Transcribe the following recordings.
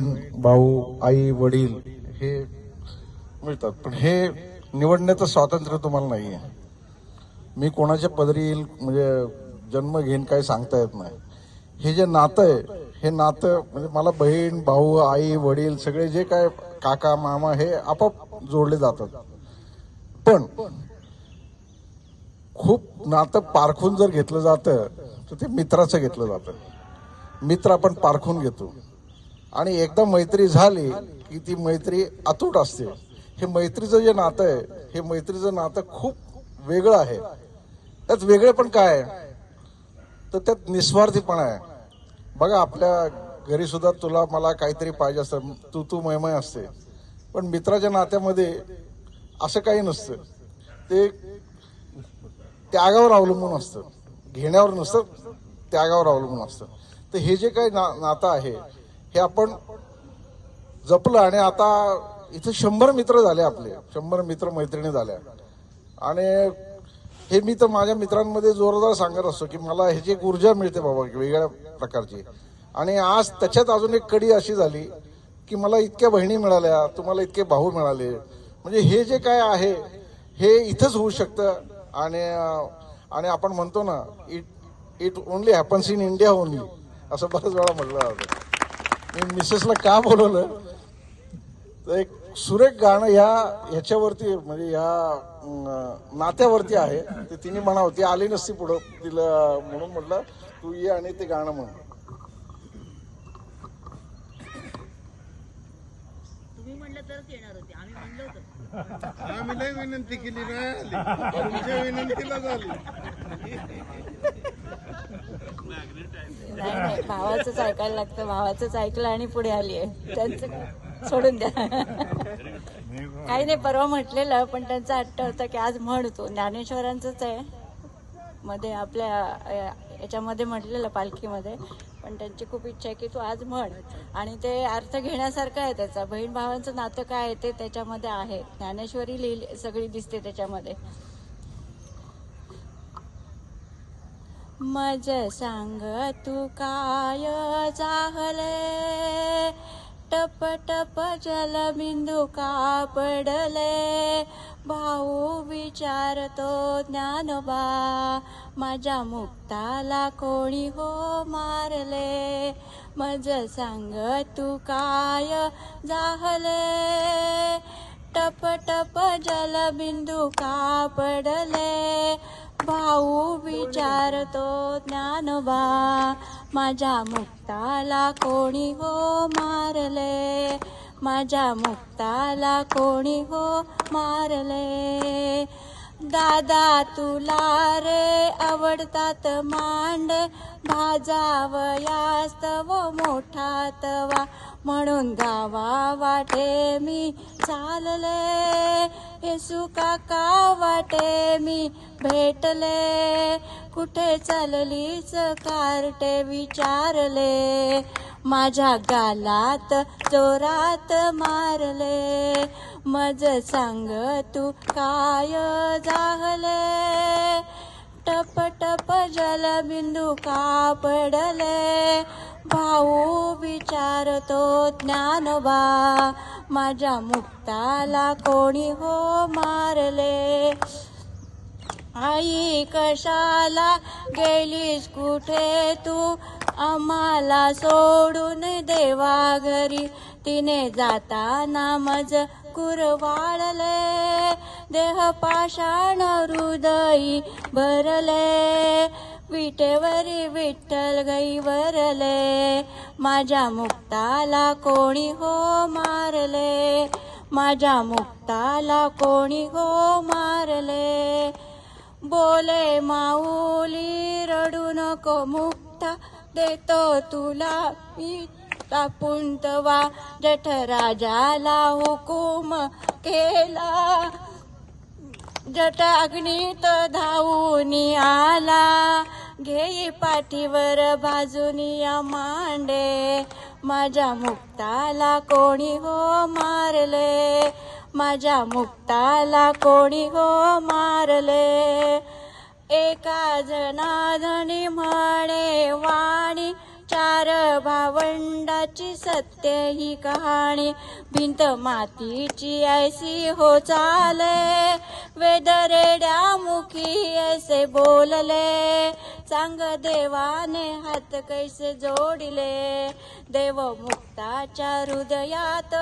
बहीण भाऊ आई वडील हे मिळतात. पण हे निवडण्याचं स्वातंत्र्य तुम्हाला नाही आहे मी कोणाच्या पदरी येईल म्हणजे जन्म घेईन काही सांगता येत नाही. हे जे नातं आहे हे नातं म्हणजे मला बहीण भाऊ आई वडील सगळे जे काय काका मामा हे आपोआप जोडले जातात. पण खूप नातं पारखून जर घेतलं जातं तर ते मित्राचं घेतलं जातं. मित्र आपण पारखून घेतो. आणि एकदा मैत्री झाली की ती मैत्री अतूट असते. हे मैत्रीचं जे नातं आहे हे मैत्रीचं नातं खूप वेगळं आहे. त्यात वेगळे पण काय आहे? तर त्यात निस्वार्थीपणा आहे. बघा आपल्या घरी सुद्धा तुला मला काहीतरी पाहिजे असतं. तू तू मयमय असते. पण मित्राच्या नात्यामध्ये असं काही नसतं. ते त्यागावर अवलंबून असतं. घेण्यावर नसतं त्यागावर अवलंबून असतं. तर हे जे काही ना नातं आहे हे आपण जपलं आणि आता इथे शंभर मित्र झाले आपले. शंभर मित्र मैत्रिणी झाल्या. आणि हे मी तर माझ्या मित्रांमध्ये जोरदार सांगत असतो की मला ह्याची एक ऊर्जा मिळते बाबा वेगळ्या प्रकारची. आणि आज त्याच्यात अजून एक कडी अशी झाली की मला इतक्या बहिणी मिळाल्या तुम्हाला इतके भाऊ मिळाले. म्हणजे हे जे काय आहे हे इथंच होऊ शकतं. आणि आणि आपण म्हणतो ना it it only happens in India only असं बऱ्याच वेळा म्हटलं जातं. मी मिसेसला का बोलवलं? तर एक सुरेख गाणं ह्या ह्याच्यावरती म्हणजे ह्या नात्यावरती आहे. ते तिने म्हणावं ती आली नसती पुढं. तिला म्हणून म्हटलं तू ये आणि ते गाणं म्हण. आम्ही विनंती केली नाही आली तुमच्या विनंतीला झाली. नाही नाही भावाचंच ऐकायला लागतं. भावाचंच ऐकलं आणि पुढे आली आहे. त्यांचं सोडून द्या. काही नाही परवा म्हटलेलं पण त्यांचा हट्ट होता की आज म्हणतो ज्ञानेश्वरांचंच आहे. मध्ये आपल्या याच्यामध्ये म्हटलेलं पालखीमध्ये. पण त्यांची खूप इच्छा आहे की तू आज म्हण. आणि ते अर्थ घेण्यासारखं आहे त्याचा. बहीण भावांचं नातं काय आहे ते त्याच्यामध्ये आहे. ज्ञानेश्वरी लिहिली सगळी दिसते त्याच्यामध्ये. मज सांग तू काय चाहले? टप टप जलबिंदू का पडले? भाऊ विचारतो ज्ञानोबा माझ्या मुक्ताला कोणी हो मारले? मज सांग तू काय जाहले टप टप जलबिंदू का पडले? भाऊ विचारतो ज्ञानोबा माझ्या मुक्ताला कोणी हो मारले? माझ्या मुक्ताला कोणी हो मारले? दादा तुला रे आवडतात मांड भाजावयास्तव मोठा तवा म्हणून गावा वाटे मी चालले. येसू काका वाटे मी भेटले. कुठे चाललीच कार्टे विचारले. माझ्या गालात जोरात मारले. मज सांग तू काय जाहले? टप टप जलबिंदू का पडले? भाऊ विचारतो ज्ञानबा माझ्या मुक्ताला कोणी हो मारले? आई कशाला गेलीस? कुठे तू? आम्हाला सोडून देवा घरी तिने जाताना मज कुरवाळले. देह पाषाण हृदयी भरले. विटेवरी विठ्ठल गई वरले. माझ्या मुक्ताला कोणी हो मारले? माझ्या मुक्ताला कोणी हो मारले? बोले माऊली रडू नको मुक्ता देतो तुला मी टापून जठराजाला हुकूम केला. जट अग्नीत धावून आला. घेई पाठीवर बाजूनिया मांडे. माझ्या मुक्ताला कोणी हो मारले? माझ्या मुक्ताला कोणी हो मारले? एका जनाधनी म्हणे वाणी चार भावंडाची सत्य ही कहाणी. भिंत मातीची ऐसी हो चाले. वेदरेड्या मुखी ऐसे बोलले. सांग देवाने हात कैसे जोडिले? देव मुक्ताच्या हृदयात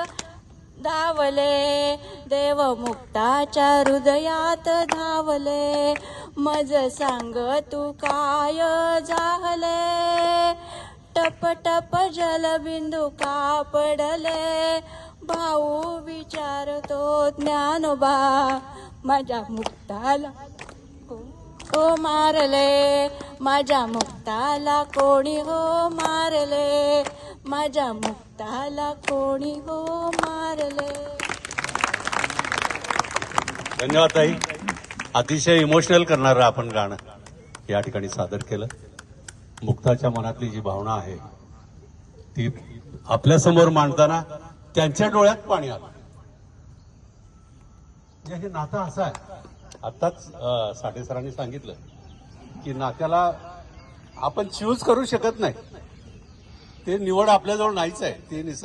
धावले. देव मुक्ताच्या हृदयात धावले. मज सांग तू काय झाले? टप टप जलबिंदू का पडले? भाऊ विचारतो ज्ञानोबा माझ्या मुक्ताला हो मारले? माझ्या मुक्ताला कोणी हो मारले? माझ्या मुक्ताला कोणी हो मारले? धन्यवाद ताई. अतिशय इमोशनल करणारं आपण गाणं या ठिकाणी सादर केलं. मुक्ताच्या मनातली जी भावना आहे ती आपल्यासमोर मांडताना त्यांच्या डोळ्यात पाणी आलं. हे नातं असं आहे. आत्ताच अं, साठे सरांनी सांगितलं की नात्याला आपण चूज करू शकत नाही. ते निवड आपल्याजवळ नाहीच आहे. ते निसर्ग